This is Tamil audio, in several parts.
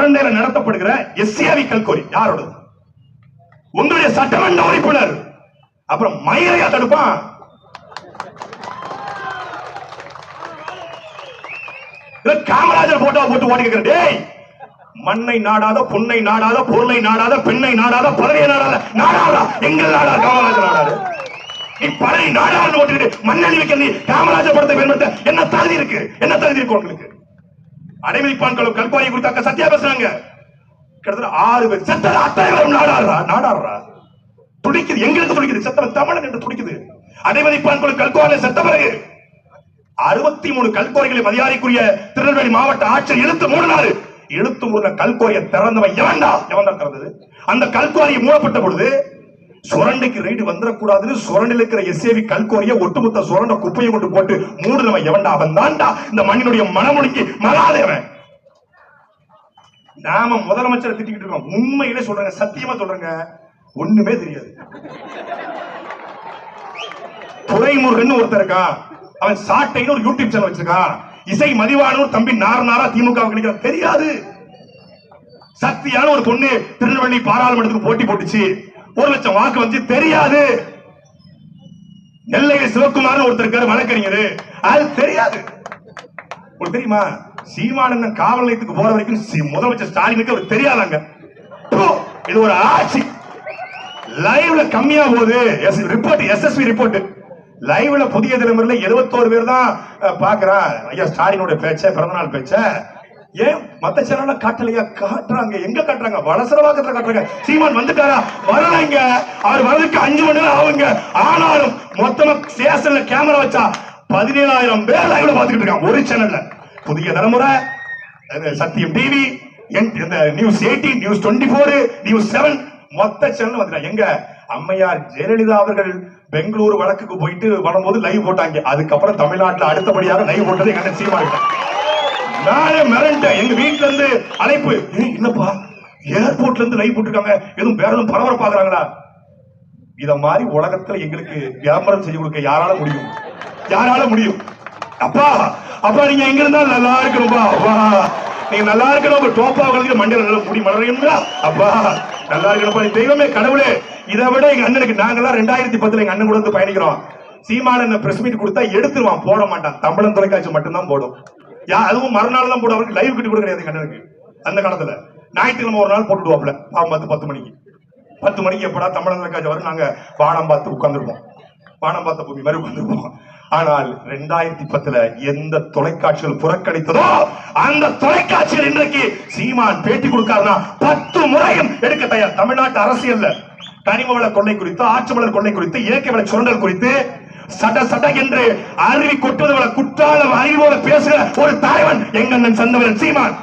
சுரண்டையில நடத்தப்படுகிற எஸ்சியாவி கல்கோரி யாரோட உங்களுடைய சட்டமன்ற உறுப்பினர். அப்புறம் மயிரையா தடுப்பான். காமராஜர் போட்டோ போட்டு ஓடி கேட்கிற டேய்! மண்ணை நாடாத பொண்ணை நாடாத பொருளை நாடாத பெண்ணை நாடாத பதவியை நாடாத நாடாதா எங்கள் நாடா காமராஜர் நாடாரு. நீ பழைய நாடாடு ஓட்டிட்டு மண்ணெண்ணி வைக்க நீ காமராஜர் படத்தை பயன்படுத்த. என்ன தகுதி இருக்கு? என்ன தகுதி இருக்கு உங்களுக்கு அடைமதிப்பான் கல்பாரி குறித்து அக்கா சத்யா பேசுறாங்க. கிட்டத்தட்ட ஆறு பேர் செத்தது அத்தனை பேரும் நாடாடுறா நாடாடுறா. துடிக்குது எங்களுக்கு துடிக்குது செத்தவன் தமிழன் என்று துடிக்குது. அடைமதிப்பான் குழு கல்குவாரில செத்த பிறகு அறுபத்தி மூணு கல்கோரைகளை மதியாரிக்குரிய திருநெல்வேலி மாவட்ட ஆட்சியர் இழுத்து மூடினாரு. இழுத்து மூடின கல்கோரியை திறந்தவன் எவன்டா? எவன்டா திறந்தது? அந்த கல்குவாரியை மூடப்பட்ட பொழுது சுரண்டைக்கு ரைடு வந்துடக்கூடாதுன்னு சுரண்டில் இருக்கிற எஸ்ஏவி கல்கோரிய ஒட்டுமொத்த சுரண்ட குப்பையை கொண்டு போட்டு மூடுனவன் எவன்டா? அவன் தான்டா. இந்த மண்ணினுடைய மனமொழிக்கு மகாதேவன். நாம முதலமைச்சரை திட்டிக்கிட்டு இருக்கோம். உண்மையிலே சொல்றேங்க சத்தியமா சொல்றேங்க. ஒண்ணுமே தெரியாது. துறைமுருகன் ஒருத்தர் இருக்கான் அவன் சாட்டைன்னு ஒரு யூடியூப் சேனல் வச்சிருக்கான் இசை மதிவானூர் தம்பி நார் நாரா திமுக கிடைக்கிற தெரியாது. சக்தியான ஒரு பொண்ணு திருநெல்வேலி பாராளுமன்றத்துக்கு போட்டி போட்டுச்சு. ஒரு லட்சம் வாக்கு வந்து தெரியாது. நெல்லையில் சிவக்குமார் ஒருத்தர் இருக்காரு வழக்கறிஞர். அது தெரியாது. உங்களுக்கு தெரியுமா? சீமானந்தன் காவல் நிலையத்துக்கு போற வரைக்கும் முதலமைச்சர் ஸ்டாலினுக்கு அவர் தெரியாதாங்க. இது ஒரு ஆட்சி. லைவ்ல கம்மியா போகுது. Report SSP report. லைவ்ல புதிய தலைமுறையில 71 பேர் தான் பாக்குறான் ஐயா ஸ்டாலினோட பேச்ச பிறந்தநாள் பேச்ச. ஏன் மத்த சேனல்ல காட்டலையா? காட்டுறாங்க. எங்க காட்டுறாங்க? வளசரவாக்கத்துல காட்டுறாங்க. சீமான் வந்துட்டாரா? வரலைங்க அவர் வரதுக்கு அஞ்சு மணி நேரம் ஆகுங்க. ஆனாலும் மொத்தமா ஸ்டேஷன்ல கேமரா வச்சா பதினேழாயிரம் பேர் லைவ்ல பாத்துக்கிட்டு இருக்காங்க. ஒரு சேனல்ல புதிய தலைமுறை. சத்தியம் டிவி இந்த news eighteen news twenty four news seven மொத்த சேனல் வந்துட்டாங்க. எங்க? அம்மையார் ஜெயலலிதா அவர்கள் பெங்களூரு வழக்குக்கு போயிட்டு வரும்போது லைவ் போட்டாங்க. அதுக்கப்புறம் தமிழ்நாட்டுல அடுத்தபடியாக லைவ் போட்டது எங்க சீமா நானே மிரண்டேன் எங்க வீட்டுல இருந்து அழைப்பு. "ஏய், என்னப்பா? ஏர்போர்ட்ல இருந்து லைவ் போட்டிருக்காங்க. எதுவும் வேற எதுவும் பரபரப்பாக்குறாங்களா இத மாதிரி உலகத்துல எங்களுக்கு வியாபாரம் செய்ய கொடுக்க யாரால முடியும்? யாரால முடியும்? அப்பா அப்பா நீங்க எங்க இருந்தா நல்லா இருக்கணும்பா. அப்பா நீங்க நல்லா இருக்கணும். டோப்பா வளர்ந்து மண்டல நல்லா முடி மலரணுங்களா அப்பா நல்லா இருக்கணும்ப்பா நீ தெய்வமே கடவுளே. இதை விட எங்க அண்ணனுக்கு நாங்கெல்லாம் ரெண்டாயிரத்தி பத்துல எங்க அண்ணன் கூட வந்து பயணிக்கிறோம். சீமான பிரஸ் மீட் கொடுத்தா எடுத்துருவான். போட மாட்டான். தமிழன் தொலைக்காட்சி மட்டும்தான் போடும். யா அதுவும் மறுநாள் தான் போட அவருக்கு லைவ் கட்டி கூட கிடையாது எங்க அந்த காலத்துல. ஞாயிற்றுக்கிழமை ஒரு நாள் போட்டுடுவாப்ல பாவம் பார்த்து பத்து மணிக்கு. பத்து மணிக்கு எப்படா தமிழன் தொலைக்காட்சி வரும்? நாங்க வானம் பார்த்து உட்காந்துருப்போம் வானம் பார்த்த பூமி மாதிரி உட்காந்துருப்போம் ஆனால் ரெண்டாயிரத்தி பத்துல எந்த தொலைக்காட்சிகள் புறக்கணித்ததோ அந்த தொலைக்காட்சியில் இன்றைக்கு சீமான் பேட்டி கொடுக்காருன்னா பத்து முறையும் எடுக்க தயார். தமிழ்நாட்டு அரசியல்ல கனிம வள கொள்ளை குறித்து ஆற்று மலர் கொள்ளை குறித்து இயற்கை வள சுரண்டல் குறித்து சட சட என்று அருவி கொட்டுவது போல குற்றாலம் அறிவோட பேசுகிற ஒரு தலைவன் எங்க அண்ணன் சந்தவரன் சீமான்.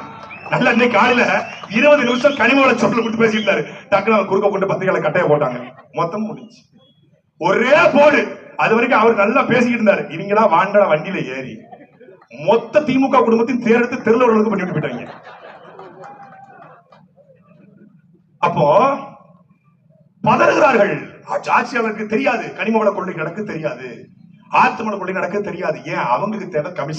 நல்ல இன்னைக்கு காலையில இருபது நிமிஷம் கனிமோட சொற்கள் கொடுத்து பேசிட்டாரு டக்குனு குறுக்க போட்டு பத்திரிகையில கட்டைய போட்டாங்க. மொத்தம் முடிஞ்சு. ஒரே போடு. அது வரைக்கும் அவர் நல்லா பேசிக்கிட்டு இருந்தாரு. இவங்களா வாண்டட வண்டியில ஏறி. மொத்த திமுக குடும்பத்தையும் தேர்ந்தெடுத்து தெருளவர்களுக்கு பண்ணி விட்டு போயிட்டாங்க. அப்போ பதறுகிறார்கள். ஆட்சியாளருக்கு தெரியாது. கனிம வள கொள்ளை நடக்க தெரியாது. ஆத்துமண கொள்ளை நடக்க தெரியாது. ஏன்? அவங்களுக்கு தேவை கமிஷன்.